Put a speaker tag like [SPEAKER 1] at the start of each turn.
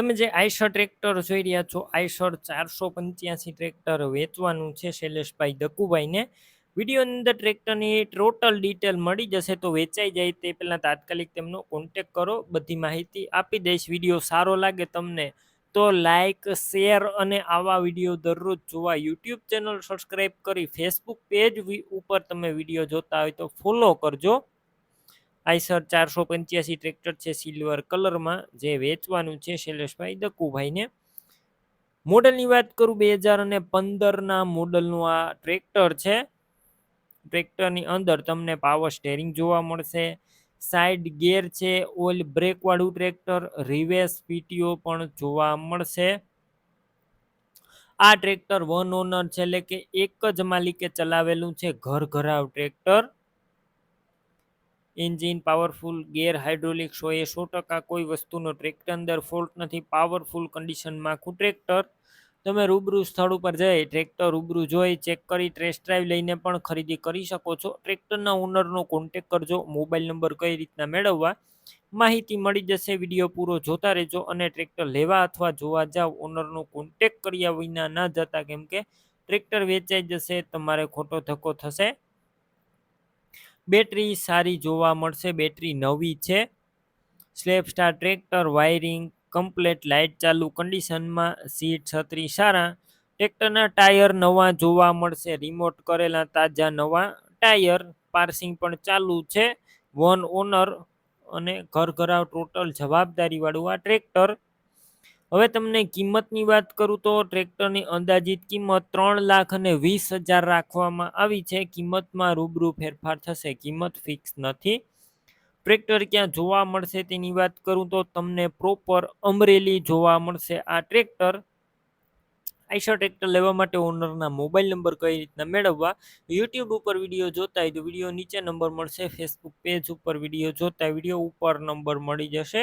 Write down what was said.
[SPEAKER 1] તમે જે આઈશર ટ્રેક્ટર જોઈ રહ્યા છો આઈશર ચારસો પંચ્યાસી ટ્રેક્ટર વેચવાનું છે શૈલેષભાઈ દકુભાઈને. વિડીયોની અંદર ટ્રેક્ટરની ટોટલ ડિટેલ મળી જશે તો વેચાઈ જાય તે પહેલાં તાત્કાલિક તેમનો કોન્ટેક કરો. બધી માહિતી આપી દઈશ. વીડિયો સારો લાગે તમને તો લાઈક, શેર અને આવા વીડિયો દરરોજ જોવા. યુટ્યુબ ચેનલ સબસ્ક્રાઈબ કરી, ફેસબુક પેજ ઉપર તમે વીડિયો જોતા હોય તો ફોલો કરજો. આઈસર ચારસો પંચ્યાસી ટ્રેક્ટર છે સિલ્વર કલરમાં, જે વેચવાનું છે શૈલેષભાઈ દકુભાઈને. મોડલની વાત કરું બે હજાર અને પંદરના મોડલનું આ ટ્રેક્ટર છે. ટ્રેક્ટરની અંદર તમને પાવર સ્ટેરિંગ જોવા મળશે. સાઈડ ગેર છે ઓઇલ બ્રેકવાળું ટ્રેક્ટર રિવેસ પીટીઓ પણ જોવા મળશે. આ ટ્રેક્ટર વન ઓનર છે, એટલે કે એક જ માલિકે ચલાવેલું છે ઘર ઘરાવ tractor. Engine powerful, gear hydraulic સો એ સો ટકા કોઈ વસ્તુનો ટ્રેક્ટર અંદર ફોલ્ટ નથી. પાવરફુલ કન્ડિશનમાં આખું ટ્રેક્ટર, તમે રૂબરૂ સ્થળ ઉપર જઈ ટ્રેક્ટર રૂબરૂ જોઈ, ચેક કરી, ટેસ્ટ ડ્રાઈવ લઈને પણ ખરીદી કરી શકો છો. ટ્રેક્ટરના ઓનરનો કોન્ટેક કરજો, મોબાઈલ નંબર કઈ રીતના મેળવવા, માહિતી મળી જશે, વીડિયો પૂરો જોતા રહેજો અને ટ્રેક્ટર લેવા અથવા જોવા જાવ ઓનરનો કોન્ટેક કર્યા વિના ના જતા, કેમ કે ટ્રેક્ટર વેચાઈ જશે, તમારે ખોટો ધક્કો થશે. બેટરી સારી જોવા મળશે, બેટરી નવી છે. સ્લેપ સ્ટાર ટ્રેક્ટર વાયરિંગ કમ્પ્લેટ લાઇટ ચાલુ કન્ડિશનમાં સીટ છત્રી સારા. ટ્રેક્ટરના ટાયર નવા જોવા મળશે રિમોટ કરેલા તાજા નવા ટાયર પાર્સિંગ પણ ચાલુ છે. વન ઓનર અને ઘર ઘરાવ ટોટલ જવાબદારીવાળું આ ટ્રેક્ટર હવે તમને કિંમતની વાત કરું તો ટ્રેક્ટરની અંદાજિત કિંમત ત્રણ લાખ અને વીસ હજાર રાખવામાં આવી છે. કિંમતમાં રૂબરૂ ફેરફાર થશે. કિંમત ફિક્સ નથી. ટ્રેક્ટર ક્યાં જોવા મળશે તેની વાત કરું તો તમને પ્રોપર અમરેલી જોવા મળશે. આ ટ્રેક્ટર આઈશા ટ્રેક્ટર લેવા માટે ઓનરના મોબાઈલ નંબર કઈ રીતના મેળવવા યુટ્યુબ ઉપર વીડિયો જોતા હોય તો વીડિયો નીચે નંબર મળશે. ફેસબુક પેજ ઉપર વીડિયો જોતા વીડિયો ઉપર નંબર મળી જશે.